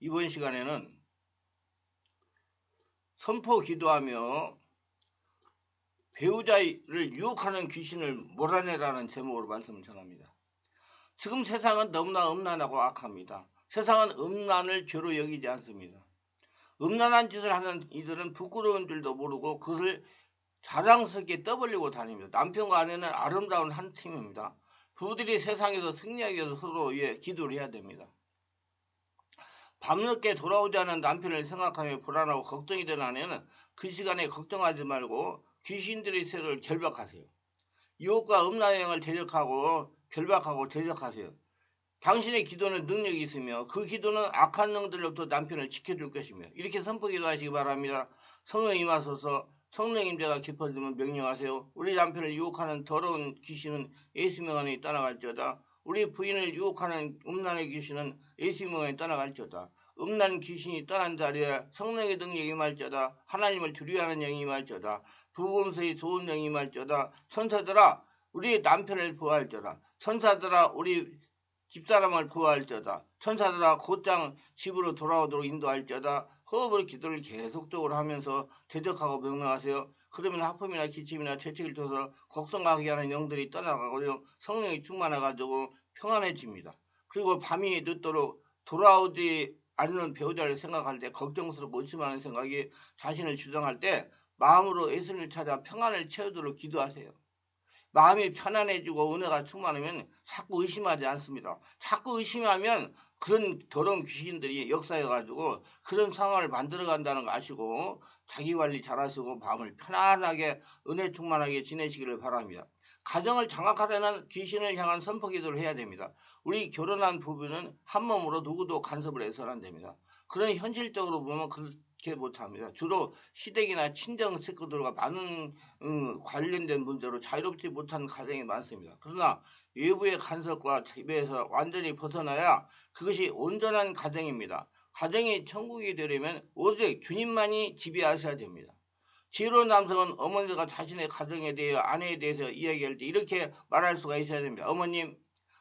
이번 시간에는 선포 기도하며 배우자를 유혹하는 귀신을 몰아내라는 제목으로 말씀을 전합니다. 지금 세상은 너무나 음란하고 악합니다. 세상은 음란을 죄로 여기지 않습니다. 음란한 짓을 하는 이들은 부끄러운 줄도 모르고 그것을 자랑스럽게 떠벌리고 다닙니다. 남편과 아내는 아름다운 한 팀입니다. 부부들이 세상에서 승리하기 위해서 서로 위해 기도를 해야 됩니다. 밤늦게 돌아오지 않은 남편을 생각하며 불안하고 걱정이 된 아내는 그 시간에 걱정하지 말고 귀신들의 세를 결박하세요. 유혹과 음란행을 대적하고 결박하고 대적하세요. 당신의 기도는 능력이 있으며 그 기도는 악한 영들로부터 남편을 지켜줄 것이며 이렇게 선포 기도 하시기 바랍니다. 성령 임하소서 성령 임재가 깊어지면 명령하세요. 우리 남편을 유혹하는 더러운 귀신은 예수명 안에 떠나갈지어다. 우리 부인을 유혹하는 음란의 귀신은 예수명 안에 떠나갈지어다. 음란 귀신이 떠난 자리에 성령의 능력이 임할지어다. 하나님을 두려워하는 영이 임할지어다. 부검서의 좋은 영이 임할지어다. 천사들아 우리 남편을 보호할지어다. 천사들아 우리 집사람을 보호할지어다. 천사들아 곧장 집으로 돌아오도록 인도할지어다. 호흡을 기도를 계속적으로 하면서 대적하고 명령하세요. 그러면 하품이나 기침이나 채찍을 통해서 곡성하게 하는 영들이 떠나가고요. 성령이 충만해가지고 평안해집니다. 그리고 밤이 늦도록 돌아오지 않는 배우자를 생각할 때 걱정스럽고 의심하는 생각이 자신을 주장할 때 마음으로 예수님을 찾아 평안을 채우도록 기도하세요. 마음이 편안해지고 은혜가 충만하면 자꾸 의심하지 않습니다. 자꾸 의심하면 그런 더러운 귀신들이 역사해가지고 그런 상황을 만들어간다는 거 아시고 자기 관리 잘하시고 마음을 편안하게 은혜 충만하게 지내시기를 바랍니다. 가정을 장악하려는 귀신을 향한 선포 기도를 해야 됩니다. 우리 결혼한 부부는 한 몸으로 누구도 간섭을 해서는 안 됩니다. 그런 현실적으로 보면 그렇게 못합니다. 주로 시댁이나 친정 식구들과 많은 음, 관련된 문제로 자유롭지 못한 가정이 많습니다. 그러나 외부의 간섭과 지배에서 완전히 벗어나야 그것이 온전한 가정입니다. 가정이 천국이 되려면 오직 주님만이 지배하셔야 됩니다. 지혜로운 남성은 어머니가 자신의 가정에 대해 아내에 대해서 이야기할 때 이렇게 말할 수가 있어야 됩니다. 어머님,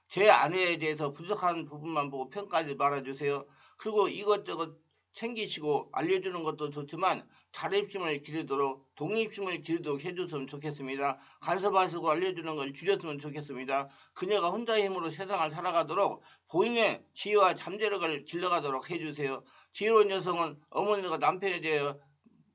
제 아내에 대해서 부족한 부분만 보고 평가하지 말아주세요. 그리고 이것저것 챙기시고 알려주는 것도 좋지만 자립심을 기르도록 독립심을 기르도록 해줬으면 좋겠습니다. 간섭하시고 알려주는 걸 줄였으면 좋겠습니다. 그녀가 혼자의 힘으로 세상을 살아가도록 본인의 지혜와 잠재력을 길러가도록 해주세요. 지혜로운 여성은 어머니가 남편에 대해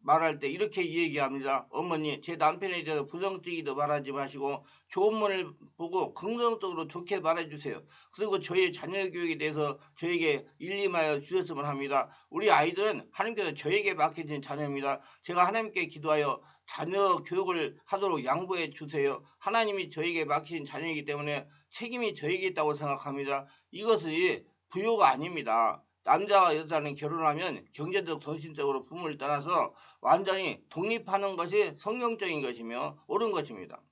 말할 때 이렇게 얘기합니다. 어머니, 제 남편에 대해서 부정적이도 말하지 마시고 좋은 면을 보고 긍정적으로 좋게 말해주세요. 그리고 저희 자녀 교육에 대해서 저에게 일림하여 주셨으면 합니다. 우리 아이들은 하나님께서 저에게 맡겨진 자녀입니다. 제가 하나님께 기도하여 자녀 교육을 하도록 양보해 주세요. 하나님이 저에게 맡기신 자녀이기 때문에 책임이 저에게 있다고 생각합니다. 이것이 부요가 아닙니다. 남자와 여자는 결혼하면 경제적, 정신적으로 부모를 떠나서 완전히 독립하는 것이 성경적인 것이며 옳은 것입니다.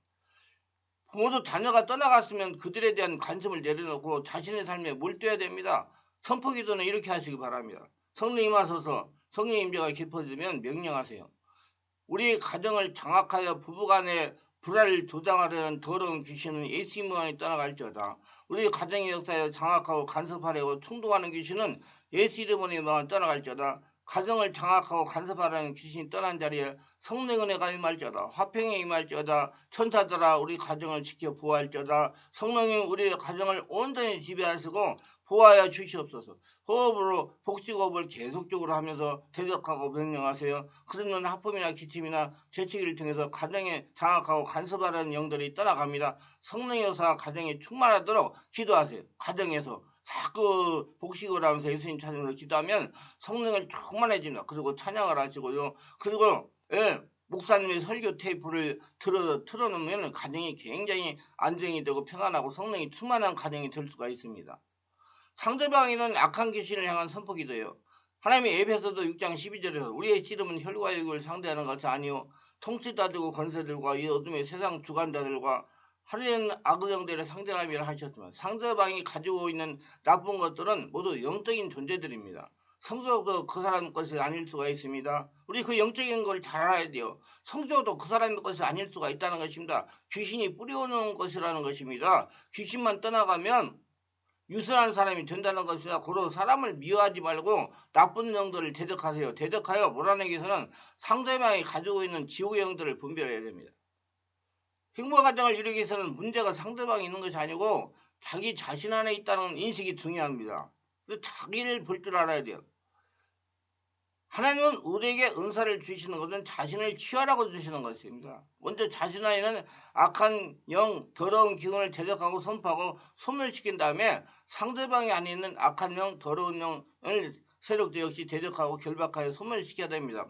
부모도 자녀가 떠나갔으면 그들에 대한 관심을 내려놓고 자신의 삶에 몰두해야 됩니다. 선포기도는 이렇게 하시기 바랍니다. 성령 임하소서 성령 임재가 깊어지면 명령하세요. 우리 가정을 장악하여 부부간의 불화를 조장하려는 더러운 귀신은 예수님 안에 떠나갈지어다. 우리 가정의 역사에 장악하고 간섭하려고 충동하는 귀신은 예수 이름으로만 떠나갈지어다. 가정을 장악하고 간섭하려는 귀신이 떠난 자리에 성령 은혜가 임할지어다. 화평에 임할지어다. 천사들아 우리 가정을 지켜 보호할지어다. 성령님 우리 가정을 온전히 지배하시고 보 호하여 주시옵소서. 호흡으로 복식호흡을 계속적으로 하면서 대적하고 명령하세요. 그러면 하품이나 기침이나 재치기를 통해서 가정에 장악하고 간섭하려는 영들이 떠나갑니다. 성령의 여사 가정에 충만하도록 기도하세요. 가정에서 자꾸 복식을 하면서 예수님 찬양으로 기도하면 성령을 충만해집니다. 그리고 찬양을 하시고요. 그리고 예, 목사님의 설교 테이프를 틀어, 틀어놓으면 가정이 굉장히 안정이 되고 평안하고 성령이 충만한 가정이 될 수가 있습니다. 상대방에는 악한 귀신을 향한 선포기도예요. 하나님의 에베소도 6장 12절에서 우리의 씨름은 혈과 육을 상대하는 것이 아니요 통치자들과 권세들과 이 어둠의 세상 주관자들과 하늘은 악의정들의 상대함이라 하셨지만 상대방이 가지고 있는 나쁜 것들은 모두 영적인 존재들입니다. 성적도 그 사람 것이 아닐 수가 있습니다. 우리 그 영적인 걸 잘 알아야 돼요. 성적도 그 사람의 것이 아닐 수가 있다는 것입니다. 귀신이 뿌려오는 것이라는 것입니다. 귀신만 떠나가면 유순한 사람이 된다는 것이나 고로 사람을 미워하지 말고 나쁜 영들을 대적하세요. 대적하여 몰아내기에서는 상대방이 가지고 있는 지옥의 영들을 분별해야 됩니다. 행복 가정을 이루기 위해서는 문제가 상대방이 있는 것이 아니고 자기 자신 안에 있다는 인식이 중요합니다. 자기를 볼 줄 알아야 돼요. 하나님은 우리에게 은사를 주시는 것은 자신을 취하라고 주시는 것입니다. 먼저 자신 안에는 악한 영, 더러운 기운을 대적하고 선포하고 소멸시킨 다음에 상대방이 있는 악한 영, 더러운 영을 세력도 역시 대적하고 결박하여 소멸시켜야 됩니다.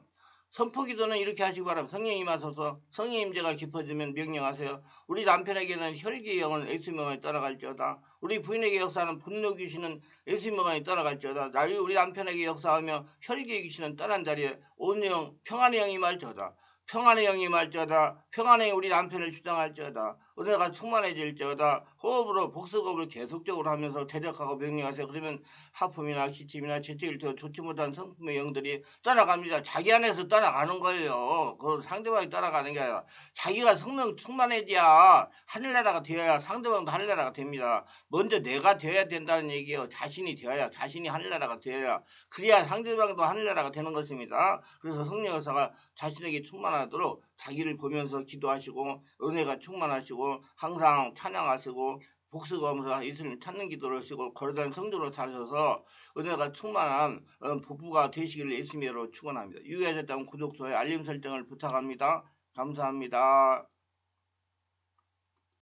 선포기도는 이렇게 하시기 바랍니다. 성령이 임하소서 성령 임재가 깊어지면 명령하세요. 우리 남편에게는 혈기의 영은 에스명을 따라갈지어다. 우리 부인에게 역사하는 분노 귀신은 에스명이 따라갈지어다. 나리 우리 남편에게 역사하며 혈기의 귀신은 떠난 자리에 온 영, 평안의 영이 말지어다. 평안의 영이 말지어다. 평안의 우리 남편을 주장할지어다. 은혜가 충만해질지어다. 호흡으로 복수급을 계속적으로 하면서 대적하고 명령하세요. 그러면 하품이나 기침이나 재채기를 더 좋지 못한 성품의 영들이 떠나갑니다. 자기 안에서 떠나가는 거예요. 그 상대방이 떠나가는 게 아니라 자기가 성령 충만해져야 하늘나라가 되어야 상대방도 하늘나라가 됩니다. 먼저 내가 되어야 된다는 얘기예요. 자신이 되어야 자신이 하늘나라가 되어야 그래야 상대방도 하늘나라가 되는 것입니다. 그래서 성령 의사가 자신에게 충만하도록 자기를 보면서 기도하시고 은혜가 충만하시고 항상 찬양하시고 복수하면서 예수님 찾는 기도를 하시고 거룩한 성도로 사셔서 은혜가 충만한 어, 부부가 되시기를 예수님으로 축원합니다. 유의하셨다면 구독, 좋아요, 알림 설정을 부탁합니다. 감사합니다.